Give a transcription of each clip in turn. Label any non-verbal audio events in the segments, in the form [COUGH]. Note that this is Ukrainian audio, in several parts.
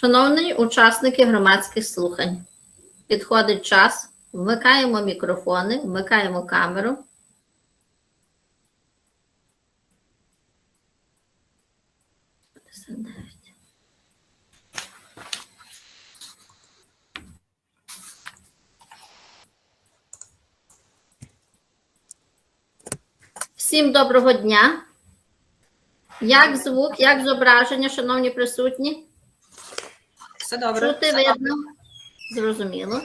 Шановні учасники громадських слухань, підходить час. Вмикаємо мікрофони, вмикаємо камеру. Всім доброго дня. Як звук, як зображення, шановні присутні? Все добре. Чути видно? Зрозуміло.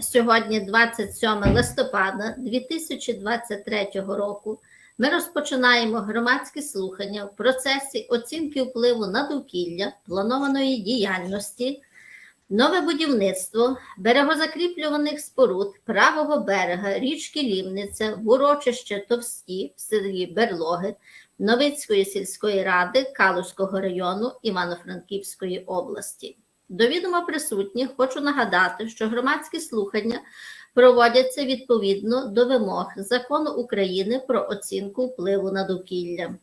Сьогодні 27 листопада 2023 року. Ми розпочинаємо громадські слухання в процесі оцінки впливу на довкілля планованої діяльності, нове будівництво берегозакріплюваних споруд правого берега річки Лівниця урочище Товсті в селі Берлоги Новицької сільської ради Калузького району Івано-Франківської області. До відома присутніх хочу нагадати, що громадські слухання проводяться відповідно до вимог закону України про оцінку впливу на довкілля,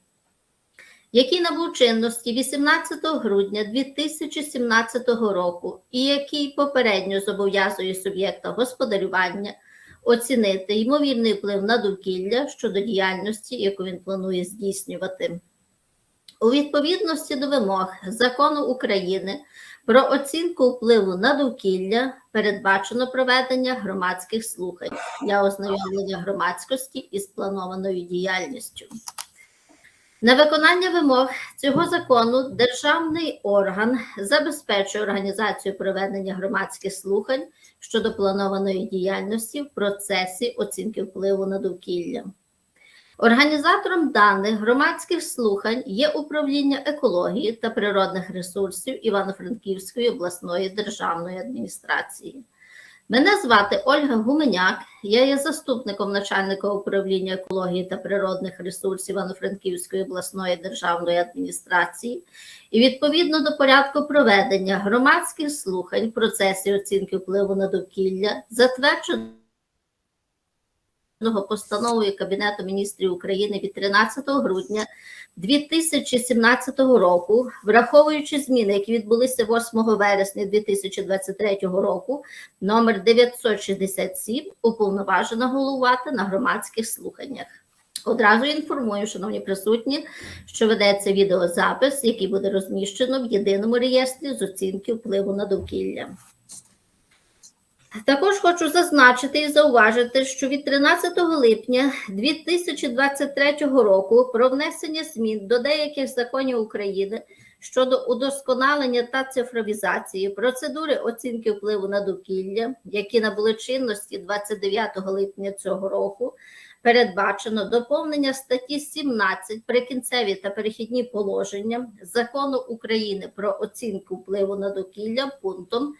який набув чинності 18 грудня 2017 року, і який попередньо зобов'язує суб'єкта господарювання оцінити ймовірний вплив на довкілля щодо діяльності, яку він планує здійснювати. У відповідності до вимог закону України про оцінку впливу на довкілля передбачено проведення громадських слухань для ознайомлення громадськості із планованою діяльністю. На виконання вимог цього закону державний орган забезпечує організацію проведення громадських слухань щодо планованої діяльності в процесі оцінки впливу на довкілля. Організатором даних громадських слухань є управління екології та природних ресурсів Івано-Франківської обласної державної адміністрації. Мене звати Ольга Гуменяк, я є заступником начальника управління екології та природних ресурсів Івано-Франківської обласної державної адміністрації, і відповідно до порядку проведення громадських слухань в процесі оцінки впливу на довкілля затверджено постановою Кабінету міністрів України від 13 грудня 2017 року, враховуючи зміни, які відбулися 8 вересня 2023 року, номер 967, уповноважена головувати на громадських слуханнях. Одразу інформую, шановні присутні, що ведеться відеозапис, який буде розміщено в єдиному реєстрі з оцінки впливу на довкілля. Також хочу зазначити і зауважити, що від 13 липня 2023 року про внесення змін до деяких законів України щодо удосконалення та цифровізації процедури оцінки впливу на довкілля, які набули чинності 29 липня цього року, передбачено доповнення статті 17 прикінцеві та перехідні положення закону України про оцінку впливу на довкілля пунктом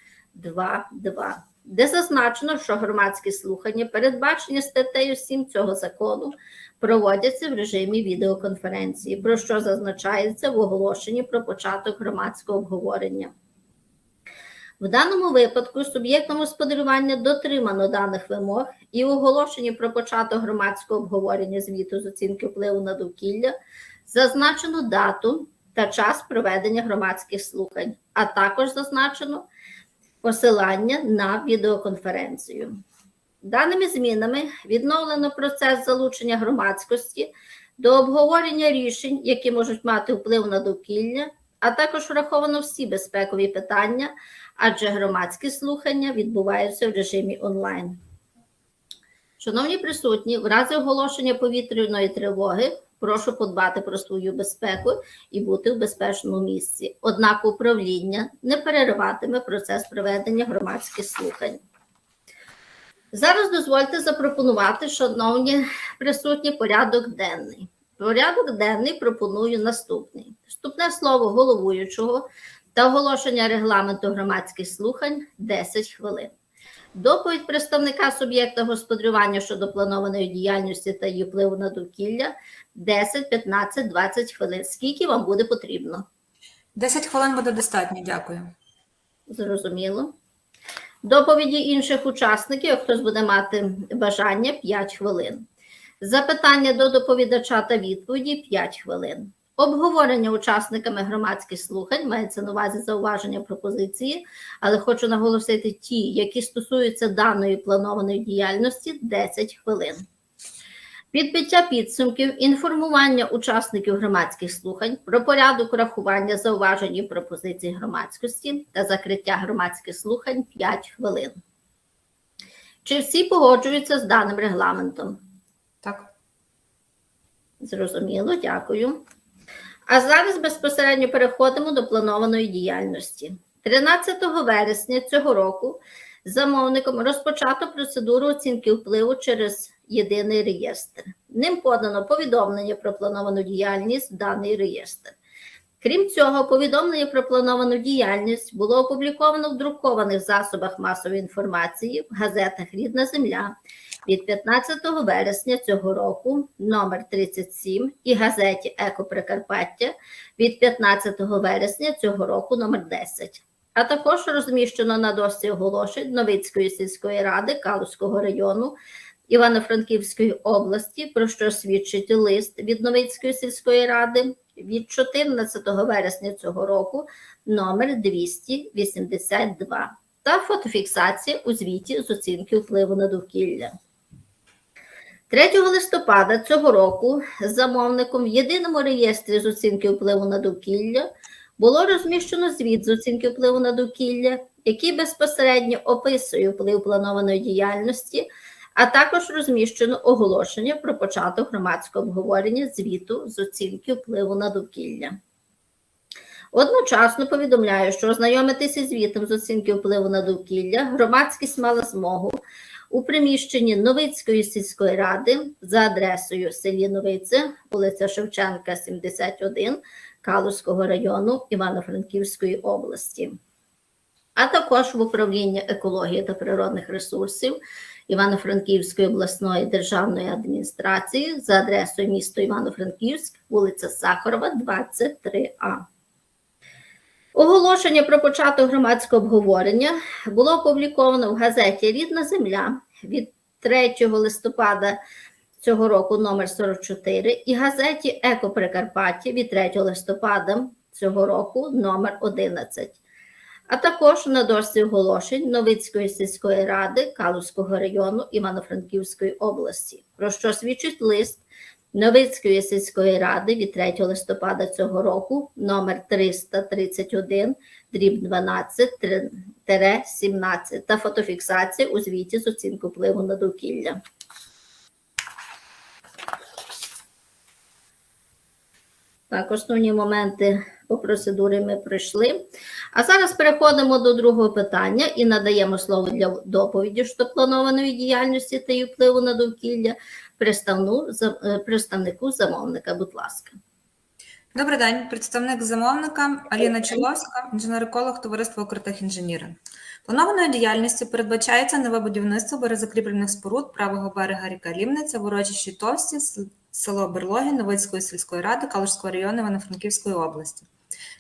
2.2 де зазначено, що громадські слухання, передбачені статтею 7 цього закону, проводяться в режимі відеоконференції, про що зазначається в оголошенні про початок громадського обговорення. В даному випадку суб'єктом господарювання дотримано даних вимог і в оголошенні про початок громадського обговорення звіту з оцінки впливу на довкілля зазначено дату та час проведення громадських слухань, а також зазначено посилання на відеоконференцію. Даними змінами відновлено процес залучення громадськості до обговорення рішень, які можуть мати вплив на довкілля, а також враховано всі безпекові питання, адже громадські слухання відбуваються в режимі онлайн. Шановні присутні, в разі оголошення повітряної тривоги прошу подбати про свою безпеку і бути в безпечному місці. Однак управління не перериватиме процес проведення громадських слухань. Зараз дозвольте запропонувати, шановні присутні, порядок денний. Порядок денний пропоную наступний: вступне слово головуючого та оголошення регламенту громадських слухань 10 хвилин. Доповідь представника суб'єкта господарювання щодо планованої діяльності та її впливу на довкілля 10, 15, 20 хвилин. Скільки вам буде потрібно? 10 хвилин буде достатньо, дякую. Зрозуміло. Доповіді інших учасників, хтось буде мати бажання 5 хвилин. Запитання до доповідача та відповіді 5 хвилин. Обговорення учасниками громадських слухань мається на увазі зауваження пропозиції, але хочу наголосити ті, які стосуються даної планованої діяльності 10 хвилин. Підбиття підсумків, інформування учасників громадських слухань про порядок рахування зауважень і пропозицій громадськості та закриття громадських слухань 5 хвилин. Чи всі погоджуються з даним регламентом? Так. Зрозуміло, дякую. А зараз безпосередньо переходимо до планованої діяльності. 13 вересня цього року замовником розпочато процедуру оцінки впливу через єдиний реєстр. Ним подано повідомлення про плановану діяльність в даний реєстр. Крім цього, повідомлення про плановану діяльність було опубліковано в друкованих засобах масової інформації в газетах Рідна Земля від 15 вересня цього року, номер 37, і газеті Еко Прикарпаття від 15 вересня цього року, номер 10. А також розміщено на дошці оголошень Новицької сільської ради Калузького району Івано-Франківської області, про що свідчить лист від Новицької сільської ради від 14 вересня цього року, номер 282 та фотофіксація у звіті з оцінки впливу на довкілля. 3 листопада цього року замовником в єдиному реєстрі з оцінки впливу на довкілля було розміщено звіт з оцінки впливу на довкілля, який безпосередньо описує вплив планованої діяльності, а також розміщено оголошення про початок громадського обговорення звіту з оцінки впливу на довкілля. Одночасно повідомляю, що ознайомитися звітом з оцінки впливу на довкілля громадськість мала змогу у приміщенні Новицької сільської ради за адресою селі Новице, вулиця Шевченка, 71, Калузького району Івано-Франківської області, а також в управлінні екології та природних ресурсів Івано-Франківської обласної державної адміністрації за адресою місто Івано-Франківськ, вулиця Сахарова, 23А. Оголошення про початок громадського обговорення було опубліковано в газеті Рідна Земля від 3 листопада цього року номер 44 і газеті Еко Прикарпаття від 3 листопада цього року номер 11, а також на дошці оголошень Новицької сільської ради Калузького району Івано-Франківської області, про що свідчить лист Новицької сільської ради від 3 листопада цього року номер 331 дріб 12 17 та фотофіксація у звіті з оцінки впливу на довкілля. Так, основні моменти по процедурі ми пройшли. А зараз переходимо до другого питання і надаємо слово для доповіді щодо планованої діяльності та її впливу на довкілля е, представнику замовника. Будь ласка. Добрий день, представник замовника Аліна Чоловська, інженер-еколог товариства Укртех інженіринг. Планованою діяльністю передбачається нове будівництво березокріплених споруд правого берега ріка Лімниця в урочищі Товсті, село Берлоги Новицької сільської ради Калужського району Івано-Франківської області.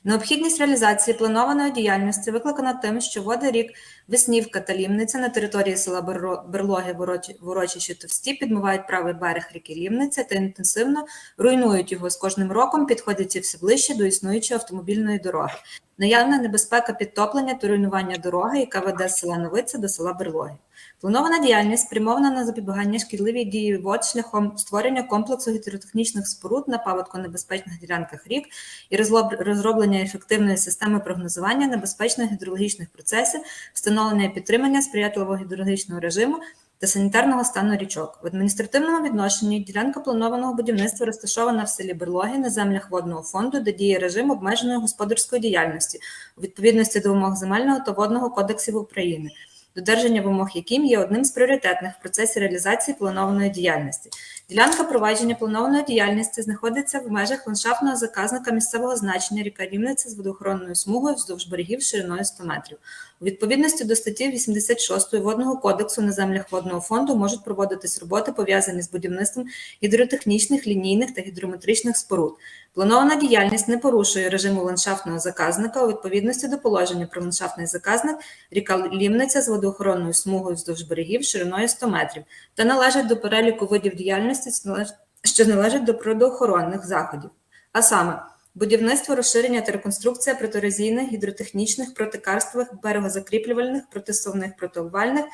Необхідність реалізації планованої діяльності викликана тим, що води рік Веснівка та Лімниця на території села Берлоги в урочі- Товсті підмивають правий берег ріки Лімниця та інтенсивно руйнують його з кожним роком, підходячи все ближче до існуючої автомобільної дороги. Наявна небезпека підтоплення та руйнування дороги, яка веде з села Новиця до села Берлоги. Планована діяльність спрямована на запобігання шкідливій дії вод шляхом створення комплексу гідротехнічних споруд на паводконебезпечних ділянках рік і розроблення ефективної системи прогнозування небезпечних гідрологічних процесів, встановлення і підтримання сприятливого гідрологічного режиму та санітарного стану річок. В адміністративному відношенні ділянка планованого будівництва розташована в селі Берлоги на землях водного фонду, де діє режим обмеженої господарської діяльності у відповідності до вимог земельного та водного кодексів України, додержання вимог яким є одним з пріоритетних в процесі реалізації планованої діяльності. Ділянка провадження планованої діяльності знаходиться в межах ландшафтного заказника місцевого значення ріка Рівниця з водоохоронною смугою вздовж берегів шириною 100 метрів. У відповідності до статті 86 Водного кодексу на землях водного фонду можуть проводитись роботи, пов'язані з будівництвом гідротехнічних, лінійних та гідрометричних споруд. Планована діяльність не порушує режиму ландшафтного заказника у відповідності до положення про ландшафтний заказник ріка Лімниця з водоохоронною смугою вздовж берегів шириною 100 метрів та належить до переліку видів діяльності, що належ- що належать до природоохоронних заходів. А саме будівництво, розширення та реконструкція протиерозійних, гідротехнічних, протикарствових, берегозакріплювальних, протисовних, противальних,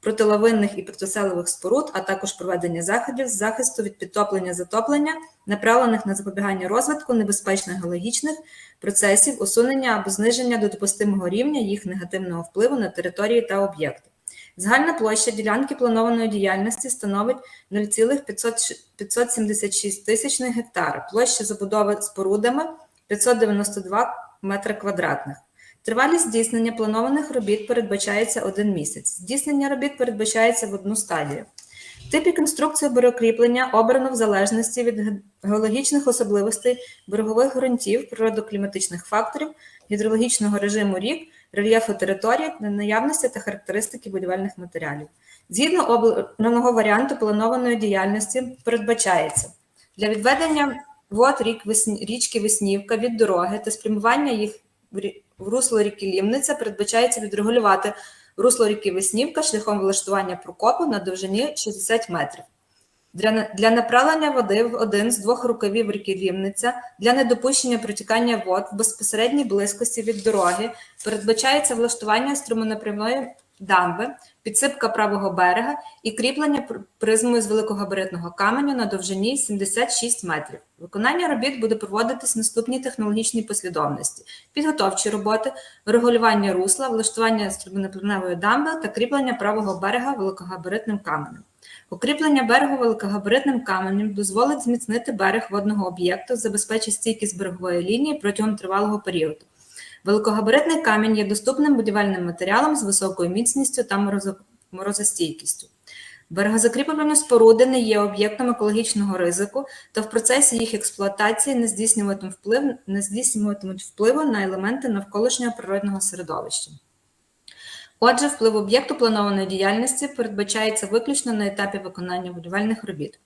протилавинних і протиселових споруд, а також проведення заходів з захисту від підтоплення затоплення, направлених на запобігання розвитку небезпечних геологічних процесів, усунення або зниження до допустимого рівня їх негативного впливу на території та об'єкти. Загальна площа ділянки планованої діяльності становить 0,576 тисячних гектара, площа забудови спорудами 592 метри квадратних. Тривалість здійснення планованих робіт передбачається один місяць. Здійснення робіт передбачається в одну стадію. Тип і конструкцію берегокріплення обрано в залежності від геологічних особливостей берегових ґрунтів, природокліматичних факторів, гідрологічного режиму рік, рельєфу території, наявності та характеристики будівельних матеріалів. Згідно обраного варіанту планованої діяльності передбачається для відведення вод рік річки Веснівка від дороги та спрямування їх в русло ріки Лімниця передбачається відрегулювати русло ріки Веснівка шляхом влаштування прокопу на довжині 60 метрів. Для, для направлення води в один з двох рукавів ріки Лімниця для недопущення протікання вод в безпосередній близькості від дороги передбачається влаштування струмонапрямної дамби, підсипка правого берега і кріплення призмою з великогабаритного каменю на довжині 76 метрів. Виконання робіт буде проводитись в наступній технологічній послідовності: підготовчі роботи, регулювання русла, влаштування струмонапрямної дамби та кріплення правого берега великогабаритним каменем. Укріплення берегу великогабаритним каменем дозволить зміцнити берег водного об'єкту, забезпечить стійкість берегової лінії протягом тривалого періоду. Великогабаритний камінь є доступним будівельним матеріалом з високою міцністю та морозостійкістю. Берегозакріплені споруди не є об'єктом екологічного ризику, та в процесі їх експлуатації не здійснюватимуть вплив, не здійснюватимуть впливу на елементи навколишнього природного середовища. Отже, вплив об'єкту планованої діяльності передбачається виключно на етапі виконання будівельних робіт.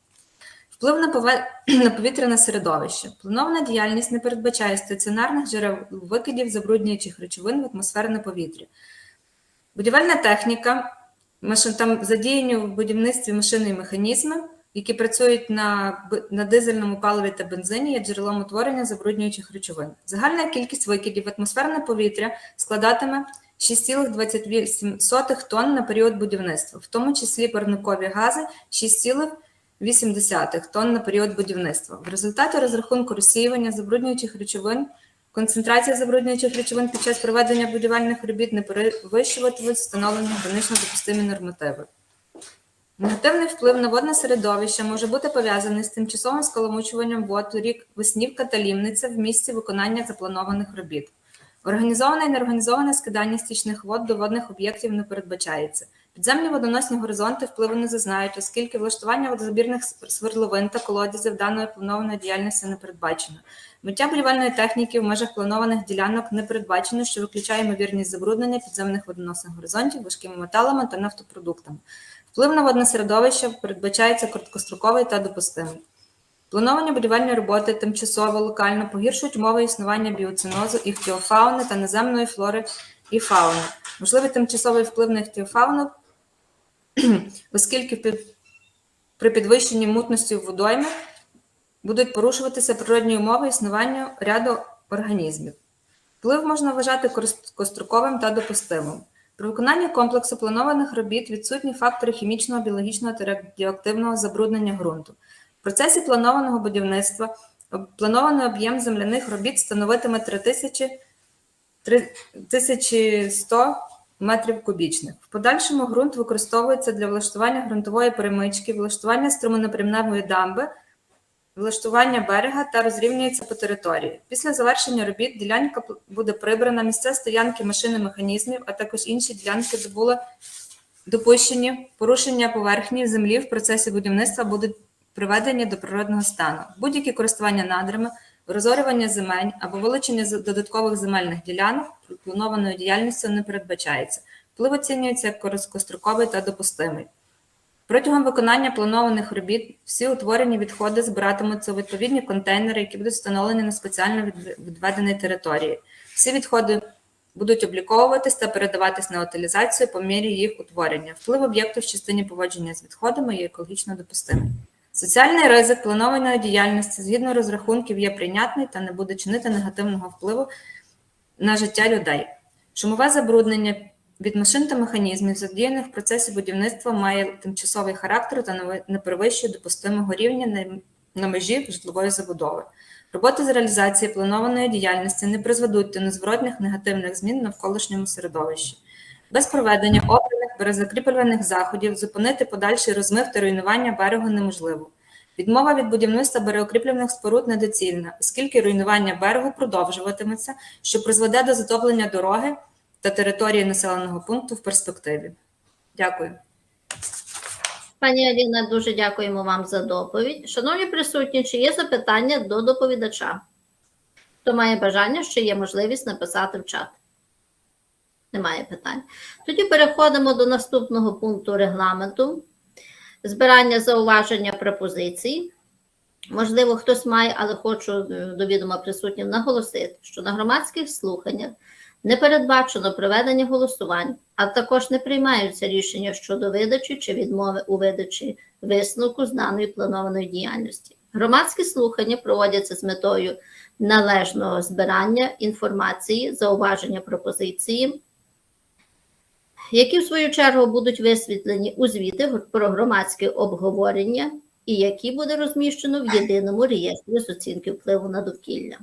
Вплив на, [CLEARS THROAT] повітряне середовище. Планована діяльність не передбачає стаціонарних джерел викидів забруднюючих речовин в атмосферне повітря. Будівельна техніка, там задіяні в будівництві машини і механізми, які працюють на, на дизельному паливі та бензині, є джерелом утворення забруднюючих речовин. Загальна кількість викидів в атмосферне повітря складатиме 6,28 тонн на період будівництва, в тому числі парникові гази 6,8 тонн на період будівництва. В результаті розрахунку розсіювання забруднюючих речовин концентрація забруднюючих речовин під час проведення будівельних робіт не перевищуватимуть встановлені гранично допустимі нормативи. Негативний вплив на водне середовище може бути пов'язаний з тимчасовим скаламучуванням вод рік Веснівка та Лімниця в місці виконання запланованих робіт. Організоване і неорганізоване скидання стічних вод до водних об'єктів не передбачається. Підземні водоносні горизонти впливу не зазнають, оскільки влаштування водозабірних свердловин та колодязів даної планованої діяльності не передбачено. Миття будівельної техніки в межах планованих ділянок не передбачено, що виключає ймовірність забруднення підземних водоносних горизонтів важкими металами та нафтопродуктами. Вплив на водне середовище передбачається короткостроковий та допустимий. Плановані будівельні роботи тимчасово локально погіршують умови існування біоцинозу, іхтіофауни та наземної флори і фауни. Можливий тимчасовий вплив на іхтіофауну, [CLEARS THROAT] оскільки при підвищенні мутності в водоймі будуть порушуватися природні умови існування ряду організмів. Вплив можна вважати короткостроковим та допустимим. При виконанні комплексу планованих робіт відсутні фактори хімічного, біологічного та радіоактивного забруднення ґрунту. В процесі планованого будівництва планований об'єм земляних робіт становитиме 3000 3100 метрів кубічних. В подальшому ґрунт використовується для влаштування ґрунтової перемички, влаштування струмонапрямневої дамби, влаштування берега та розрівнюється по території. Після завершення робіт ділянка буде прибрана, місця стоянки машини механізмів, а також інші ділянки, де були допущені порушення поверхні землі в процесі будівництва будуть приведені до природного стану. Будь-які користування надрами розорювання земель або вилучення додаткових земельних ділянок планованою діяльністю не передбачається. Вплив оцінюється як короткостроковий та допустимий. Протягом виконання планованих робіт всі утворені відходи збиратимуться у відповідні контейнери, які будуть встановлені на спеціально відведеній території. Всі відходи будуть обліковуватись та передаватись на утилізацію по мірі їх утворення. Вплив об'єкту в частині поводження з відходами є екологічно допустимий. Соціальний ризик планованої діяльності згідно розрахунків є прийнятний та не буде чинити негативного впливу на життя людей. Шумове забруднення від машин та механізмів, задіяних в процесі будівництва, має тимчасовий характер та не перевищує допустимого рівня на- межі житлової забудови. Роботи з реалізації планованої діяльності не призведуть до незворотних негативних змін навколишньому середовищі. Без проведення обраних перезакріплюваних заходів зупинити подальший розмив та руйнування берегу неможливо. Відмова від будівництва берегокріплюваних споруд недоцільна, оскільки руйнування берегу продовжуватиметься, що призведе до затоплення дороги та території населеного пункту в перспективі. Дякую. Пані Аліна, дуже дякуємо вам за доповідь. Шановні присутні, чи є запитання до доповідача? Хто має бажання, ще є можливість написати в чат. Немає питань. Тоді переходимо до наступного пункту регламенту. Збирання зауваження пропозицій. Можливо, хтось має, але хочу е, до відома присутнім наголосити, що на громадських слуханнях не передбачено проведення голосувань, а також не приймаються рішення щодо видачі чи відмови у видачі висновку з даної планованої діяльності. Громадські слухання проводяться з метою належного збирання інформації, зауваження пропозиції, які в свою чергу будуть висвітлені у звіти про громадське обговорення і які буде розміщено в єдиному реєстрі з оцінки впливу на довкілля.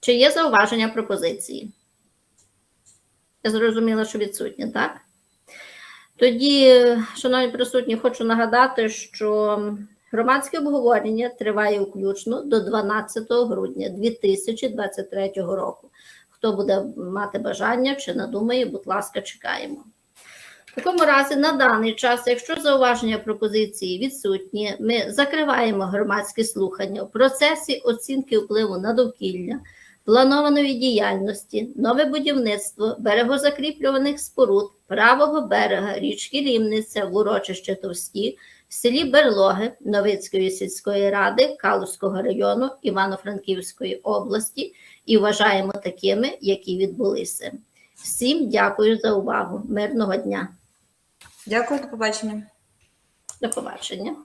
Чи є зауваження пропозиції? Я зрозуміла, що відсутні, так? Тоді, шановні присутні, хочу нагадати, що громадське обговорення триває включно до 12 грудня 2023 року. Хто буде мати бажання чи надумає, будь ласка, чекаємо. В такому разі, на даний час, якщо зауваження пропозиції відсутні, ми закриваємо громадські слухання в процесі оцінки впливу на довкілля, планованої діяльності, нове будівництво берегозакріплюваних споруд правого берега річки Рівниця в урочище Товсті в селі Берлоги Новицької сільської ради Калузького району Івано-Франківської області і вважаємо такими, які відбулися. Всім дякую за увагу. Мирного дня. Дякую, до побачення. До побачення.